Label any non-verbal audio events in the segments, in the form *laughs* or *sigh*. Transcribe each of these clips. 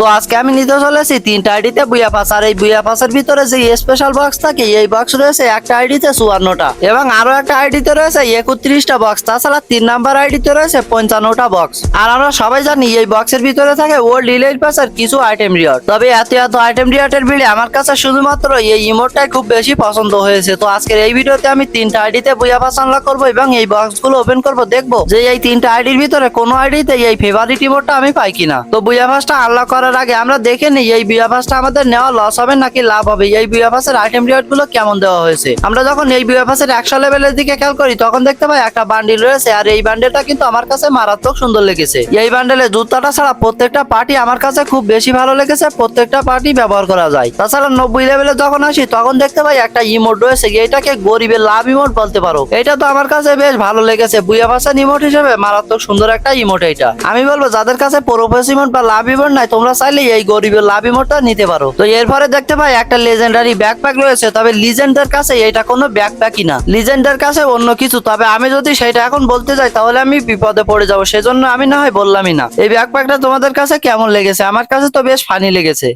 তো আজকে আমি নিতে চলেছি তিনটা আইডিতে বুয়া পাস। আর এই বুয়া পাসের ভিতরে যে স্পেশাল বক্স থাকে, এই বক্স রয়েছে একটা আইডিতে চুয়ান্নটা এবং আরও একটা আইডিতে রয়েছে একত্রিশটা বক্স তাছাড়া তিন নাম্বার আইডিতে রয়েছে পঞ্চান্নটা বক্স আর আমরা সবাই জানি এই বক্সের ভিতরে থাকে ওল্ড ইলাইট পাসের কিছু আইটেম রিয়ার তবে এত এত আইটেম রিয়ার্টের ভিড়ে আমার কাছে শুধুমাত্র এই ইমোটটাই খুব বেশি পছন্দ হয়েছে। তো আজকের এই ভিডিওতে আমি তিনটা আইডিতে বুয়া পাস আনলক করব এবং এই বক্সগুলো ওপেন করব, দেখব যে এই তিনটা আইডির ভিতরে কোনো আইডিতে এই ফেভারিট ইমোটটা আমি পাই কিনা। তো বুয়া পাসটা আনলক করার আগে আমরা দেখে নিই, এই বুয়া পাসটা আমাদের নেওয়া লস হবে নাকি লাভ হবে? এই বুয়া পাসের আইটেম রিয়ার্টগুলো কেমন দেওয়া হয়েছে? আমরা যখন এই বুয়া পাসের একশো লেভেলের দিকে খেয়াল করি, তখন দেখতে পাই একটা বান্ডিল রয়েছে, আর এই বান্ডেলটা কিন্তু আমার কাছে মারাত্মক সুন্দর লেগেছে। এই বান্ডেলে জুতাটা ছাড়া প্রত্যেকটা পার্টি আমার কাছে খুব বেশি ভালো লেগেছে, প্রত্যেকটা পার্টি ব্যবহার করা যায়। তাছাড়া নব্বই লেভেলে যখন আসি, তখন দেখতে পাই একটা ইমোট রয়েছে এটাকে গরিবের লাভ ইমোট বলতে পারো। এটা তো আমার কাছে বেশ ভালো লেগেছে। বুয়া ভাষা ইমোট হিসেবে মারাত্মক সুন্দর একটা ইমোট এটা আমি বলব, যাদের কাছে প্রোফেস ইমোট বা লাভ ইমোট নাই, তোমরা চাইলে এই গরিবের লাভ মোটা নিতে পারো। তো এরপরে দেখতে পাই একটা লেজেন্ডারি ব্যাকপ্যাক রয়েছে, তবে লিজেন্ডের কাছে এটা কোনো ব্যাকপ্যাকই না। লিজেন্ডের কাছে অন্য কিছু, তবে আমি যদি সেটা এখন বলতে যাই, তাহলে আমি বিপদে পড়ে যাব, সেজন্য আমি না হয় বললামই না। এই ব্যাকপ্যাকটা তোমাদের কাছে কেমন লেগেছে? আমার কাছে তো বেশ ফানি লেগেছে।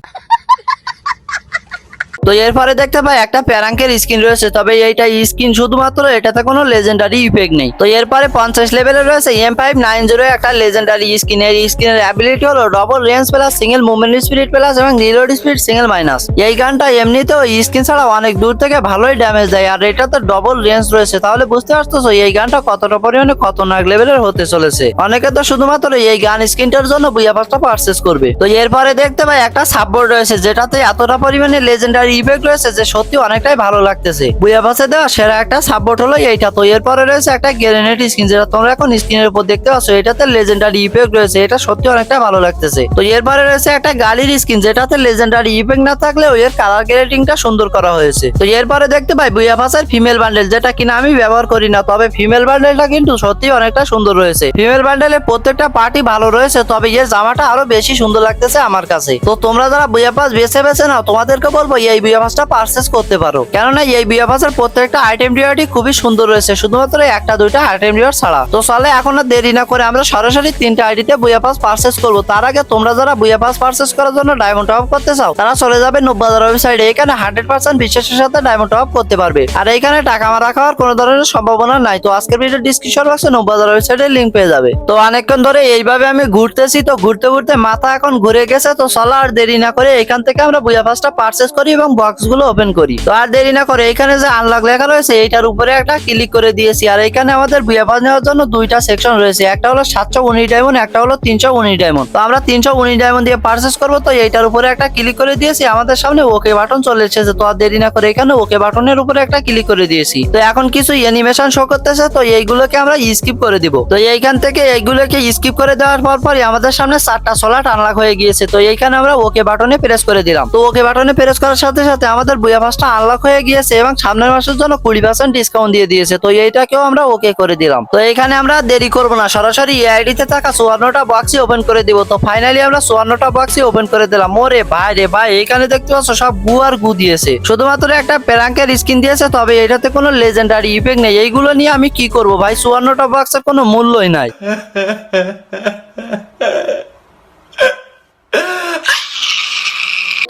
তো এরপরে দেখতে পাই একটা প্যারাঙ্কের স্কিন রয়েছে, তবে এইটা স্কিন শুধুমাত্র, এটাতে কোনো লেজেন্ডারি ইফেক্ট নেই। তো এরপরে পঞ্চাশ লেভেলে রয়েছে এম ফাইভ নাইন জিরো একটা লেজেন্ডারি স্কিন এর স্কিনের অ্যাবিলিটি হলো double range plus single movement speed plus এবং রিলোড স্পিড সিঙ্গেল মাইনাস এই গানটা এমনিতেও স্কিন ছাড়া অনেক দূর থেকে ভালোই ড্যামেজ দেয়, আর এটাতে ডবল রেঞ্জ রয়েছে। তাহলে বুঝতে পারতেছো এই গানটা কতটা পরিমাণে খতরনাক লেভেলের হতে চলেছে। অনেকে তো শুধুমাত্র এই গান স্কিনটার জন্য বুয়া পাসটা পারচেস করবে। তো এরপরে দেখতে পাই একটা সাপোর্ট রয়েছে, যেটাতে এতটা পরিমাণে লেজেন্ডারি ইফেক্ট রয়েছে যে সত্যি অনেকটাই ভালো লাগতেছে। বুয়া পাসে দেওয়া সেরা একটা সাপোর্ট হলো এইটা। তো এরপরে রয়েছে একটা গ্রেনেড স্কিন, যেটা তোমরা এখন স্ক্রিনের উপর দেখতে পাচ্ছ, এটাতে লেজেন্ডারি ইফেক্ট রয়েছে। এটা সত্যি অনেকটা ভালো লাগতেছে। তো এরপরে রয়েছে একটা গালির স্কিন, যেটাতে লেজেন্ডারি ইফেক্ট না থাকলেও এর কালার গ্রেডিংটা সুন্দর করা হয়েছে। তো এরপরে দেখতে পাই বুয়া পাসের ফিমেল বান্ডেল যেটা কিনা আমি ব্যবহার করি না, তবে ফিমেল বান্ডেলটা কিন্তু সত্যি অনেকটা সুন্দর রয়েছে। ফিমেল বান্ডেলে প্রত্যেকটা পার্টি ভালো রয়েছে, তবে এর জামাটা আরও বেশি সুন্দর লাগতেছে আমার কাছে। তো তোমরা যারা বুয়া পাস বেছে বেছে নাও, তোমাদেরকে বলব, এই বুয়া পাসটা পারচেস করতে পারো। কেননা এই বুয়া পাসের প্রত্যেকটা আইটেম রিওয়ার্ডই খুবই সুন্দর রয়েছে, শুধুমাত্র একটা, দুইটা আইটেম রিওয়ার্ড ছাড়া। তো চলে, এখন আর দেরি না করে আমরা সরাসরি তিনটা আইডিতে বুয়া পাস পারচেস করব। তার আগে তোমরা যারা বুয়া পাস পারচেস করার জন্য ডায়মন্ড টপ করতে চাও, তারা চলে যাবে নব্বাজার ওয়েবসাইটে এখানে হান্ড্রেড পার্সেন্ট বিশ্বাসের সাথে ডায়মন্ড টপ করতে পারবে। আর এখানে টাকা মারা খাওয়ার কোনো ধরনের সম্ভাবনা নাই। তো আজকের ভিডিও ডিসক্রিপশন বক্সে নব্বাজার ওয়েবসাইটের লিঙ্ক পেয়ে যাবে। তো অনেকক্ষণ ধরে এইভাবে আমি ঘুরতেছি, তো ঘুরতে ঘুরতে মাথা এখন ঘুরে গেছে। তো চলো, আর দেরি না করে এখান থেকে আমরা বুয়া পাসটা পারচেস করি এবং বক্সগুলো ওপেন করি। তো আর দেরি না করে এখানে যে আনলক লেখা রয়েছে, এইটার উপরে একটা ক্লিক করে দিয়েছি। আর এখানে আমাদের বুয়া পাস নেওয়ার জন্য দুইটা সেকশন রয়েছে। একটা হলো সাতশো উনিশ ডায়মন্ড একটা হলো তিনশো উনিশ ডায়মন্ড তো আমরা তিনশো উনিশ ডায়মন্ড দিয়ে পারচেস করব। তো এইটার উপরে একটা ক্লিক করে দিয়েছি। আমাদের সামনে ওকে বাটন চলে এসেছে। তো আর দেরি না করে এখানে ওকে বাটনের উপরে একটা ক্লিক করে দিয়েছি। তো এখন কিছু অ্যানিমেশন শো করতেছে। তো এইগুলোকে আমরা স্কিপ করে দিব। তো এইখান থেকে এইগুলোকে স্কিপ করে দেওয়ার পর পরই আমাদের সামনে চারটা সোলার আনলক হয়ে গিয়েছে। তো এইখানে আমরা ওকে বাটনে প্রেস করে দিলাম। তো ওকে বাটনে প্রেস করার সাথে সাথে সাথে আমাদের বুয়া পাসটা আনলক হয়ে গিয়েছে এবং সামনের মাসের জন্য কুড়ি পার্সেন্ট ডিসকাউন্ট দিয়ে দিয়েছে। তো এইটাকেও আমরা ওকে করে দিলাম। তো এখানে আমরা দেরি করব না। সরাসরি এআইডি তে থাকা চুয়ান্নটা বক্সই ওপেন করে দিব। তো ফাইনালি আমরা চুয়ান্নটা বক্সই ওপেন করে দিলাম। ওরে ভাই রে ভাই, এখানে দেখতে পাচ্ছ সব গু আর গু দিয়েছে। শুধুমাত্র একটা প্যারাঙ্কের স্কিন দিয়েছে, তবে এটাতে কোনো লেজেন্ডারি ইফেক্ট নেই। এইগুলো নিয়ে আমি কি করব ভাই? চুয়ান্নটা বক্সের কোনো মূল্যই নাই। *laughs*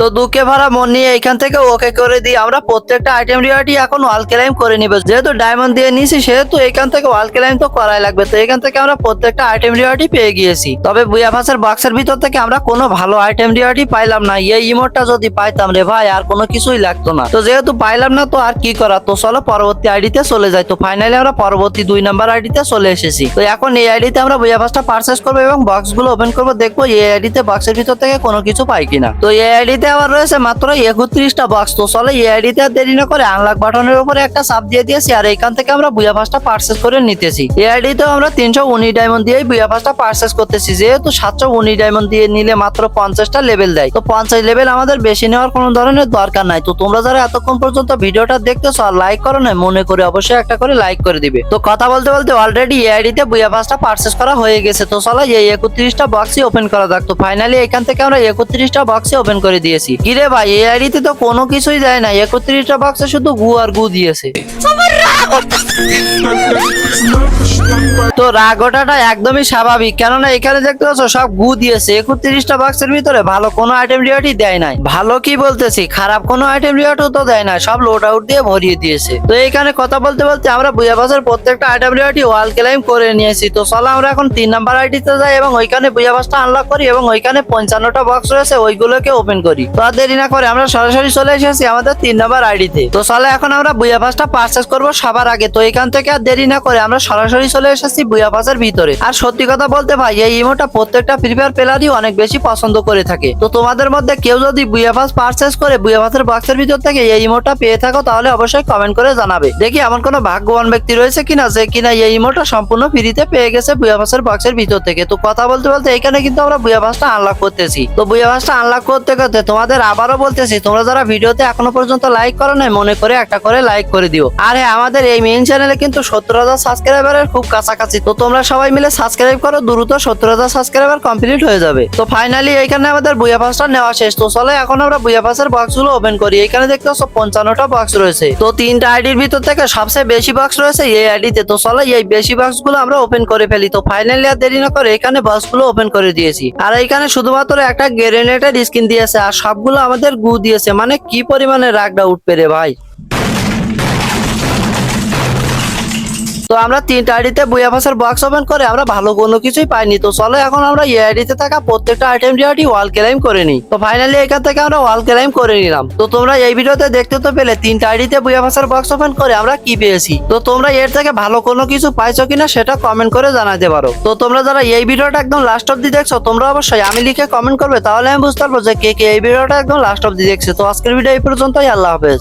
তো দুঃখে ভরা মন নিয়ে এখান থেকে ওকে করে দিই আমরা প্রত্যেকটা আইটেম রিওয়ার্ডই এখন ওয়াল ক্লাইম করে নিব। যেহেতু ডায়মন্ড দিয়ে নিছি, সেহেতু এখান থেকে ওয়াল ক্লাইম তো করাই লাগবে। তো এখান থেকে আমরা প্রত্যেকটা আইটেম রিওয়ার্ডই পেয়ে গিয়েছি। তবে বুয়া ভাষার বক্সের ভিতর থেকে আমরা কোনো ভালো আইটেম রিওয়ার্ডই পাইলাম না। এই ইমোটটা যদি পাইতাম রে ভাই, আর কোনো কিছুই লাগতো না। তো যেহেতু পাইলাম না, তো আর কি করা? তো চলো পরবর্তী আইডিতে চলে যাই। তো ফাইনালি আমরা পরবর্তী দুই নাম্বার আইডিতে চলে এসেছি। তো এখন এই আইডিতে আমরা বুয়া ভাষটা পারচেস করব এবং বক্সগুলো ওপেন করব। দেখব এই আইডিতে বক্সের ভিতর থেকে কোনো কিছু পাই কিনা। তো এই আইডিতে আবার রয়েছে মাত্র একত্রিশটা বক্স তো চলো এই আইডিতে দেরি না করে আনলক বাটনের উপরে একটা চাপ দিয়ে দিয়েছি আর এখান থেকে আমরা বুয়া পাসটা পার্সেস করে নিতেছি। এই আইডিতেও আমরা তিনশো উনিশ ডায়মন্ড দিয়ে বুয়া পাসটা পার্সেস করতেছি। যেহেতু সাতশো উনিশ ডায়মন্ড দিয়ে নিলে মাত্র পঞ্চাশটা লেভেল দেয়। তো পঞ্চাশ লেভেল আমাদের বেশি নেওয়ার কোনো ধরনের দরকার নাই। তো তোমরা যারা এতক্ষণ পর্যন্ত ভিডিওটা দেখতেছো আর লাইক করো না মনে করে অবশ্যই একটা করে লাইক করে দিবে। তো কথা বলতে বলতে অলরেডি এই আইডিতে বুয়া পাসটা পার্সেস করা হয়ে গেছে। তো চলো এই একত্রিশটা বক্সই ওপেন করা যাক। তো ফাইনালি এখান থেকে আমরা একত্রিশটা বক্সই ওপেন করে দিয়েছি। কিরে ভাই এই আইডিতে তো কোনো কিছুই দেয় না। একত্রিশটা বাক্স শুধু গু আর গু দিয়েছে। *laughs* তো রাগ ওঠাটা একদমই স্বাভাবিক। কেননা এখানে দেখতে পাচ্ছ, সব গু দিয়েছে। একত্রিশটা বাক্সের ভিতরে ভালো কোনো আইটেম রিওয়ার্ডই দেয় নাই। ভালো কি বলতেছি, খারাপ কোনো আইটেম রিওয়ার্ডও তো দেয় না সব লোড আউট দিয়ে ভরিয়ে দিয়েছে। তো এখানে কথা বলতে বলতে আমরা বুয়া বাসের প্রত্যেকটা আইটেম রিওয়ার্ডই ওয়াল ক্লাইম করে নিয়েছি। তো চলো আমরা এখন তিন নাম্বার আইডিতে যাই এবং ওইখানে বুয়া বাসটা আনলক করি এবং ওইখানে পঞ্চান্নটা বক্স রয়েছে, ওইগুলোকে ওপেন করি। তো আর দেরি না করে আমরা সরাসরি চলে এসেছি আমাদের তিন নাম্বার আইডিতে তো চলো এখন আমরা বুয়া পাসটা পারচেস করব সবার আগে। তো এখান থেকে আর দেরি না করে আমরা সরাসরি চলে এসেছি বুয়া পাসের ভিতরে। আর সত্যি কথা বলতে ভাই, এই ইমোটা প্রত্যেকটা ফ্রি ফায়ার প্লেয়ারই অনেক বেশি পছন্দ করে থাকে। তো তোমাদের মধ্যে কেউ যদি বুয়া পাস পারচেস করে বুয়া পাসের বক্সের ভিতর থেকে এই ইমোটা পেয়ে থাকো, তাহলে অবশ্যই কমেন্ট করে জানাবে। দেখি এমন কোনো ভাগ্যবান ব্যক্তি রয়েছে কিনা যে কিনা এই ইমোটা সম্পূর্ণ ফ্রিতে পেয়ে গেছে বুয়া পাসের বক্সের ভিতর থেকে। তো কথা বলতে বলতে এখানে কিন্তু আমরা বুয়া পাসটা আনলক করতেছি। তো বুয়া পাসটা আনলক করতে করতে তোমাদের আবারও বলতেছি, তোমরা যারা ভিডিওতে এখনও পর্যন্ত লাইক করো নাই, মনে করে একটা করে লাইক করে দিও। আর হ্যাঁ আমাদের এই মেইন চ্যানেলে কিন্তু সত্তর হাজার সাবস্ক্রাইবারের খুব কাছাকাছি তো তোমরা সবাই মিলে সাবস্ক্রাইব করো, দ্রুত সত্তর হাজার সাবস্ক্রাইবার কমপ্লিট হয়ে যাবে। তো ফাইনালি এখানে আমাদের বুয়া পাসটা নেওয়া শেষ। তো চলো এখন আমরা বুয়া পাসের বক্সগুলো ওপেন করি। এখানে দেখতে পাচ্ছ পঞ্চান্নটা বক্স রয়েছে। তো তিনটা আইডির ভিতর থেকে সবচেয়ে বেশি বক্স রয়েছে এই আইডিতে তো। চলো এই বেশি বক্সগুলো আমরা ওপেন করে ফেলি। তো ফাইনালি আর দেরি না করে এখানে বক্সগুলো ওপেন করে দিয়েছি। আর এখানে শুধুমাত্র একটা গ্রেনেডের স্কিন দিয়েছে। আর সবগুলো আমাদের গু দিয়েছে। মানে কি পরিমাণে রাগটা উঠবে রে ভাই? তো আমরা তিনটা আইডিতে বইয়া পাসের বক্স ওপেন করে আমরা ভালো কোনো কিছুই পাইনি। তো চলো এখন আমরা এই আইডিতে থাকা প্রত্যেকটা আইটেম রিয়াটি ওয়াল ক্লাইম করে নিই। তো ফাইনালি এখান থেকে আমরা ওয়াল ক্লাইম করে নিলাম। তো তোমরা এই ভিডিওতে দেখতে তো পেলে তিনটা আইডিতে বইয়া পাসের বক্স ওপেন করে আমরা কি পেয়েছি। তো তোমরা এর থেকে ভালো কোনো কিছু পাইছো কিনা সেটা কমেন্ট করে জানাতে পারো। তো তোমরা যারা এই ভিডিওটা একদম লাস্ট অব্দি দেখছ, তোমরা অবশ্যই আমি লিখে কমেন্ট করবে, তাহলে আমি বুঝতে পারব যে কে কে এই ভিডিওটা একদম লাস্ট অব্দি দেখছে। তো আজকের ভিডিও এই পর্যন্তই, আল্লাহ হাফেজ।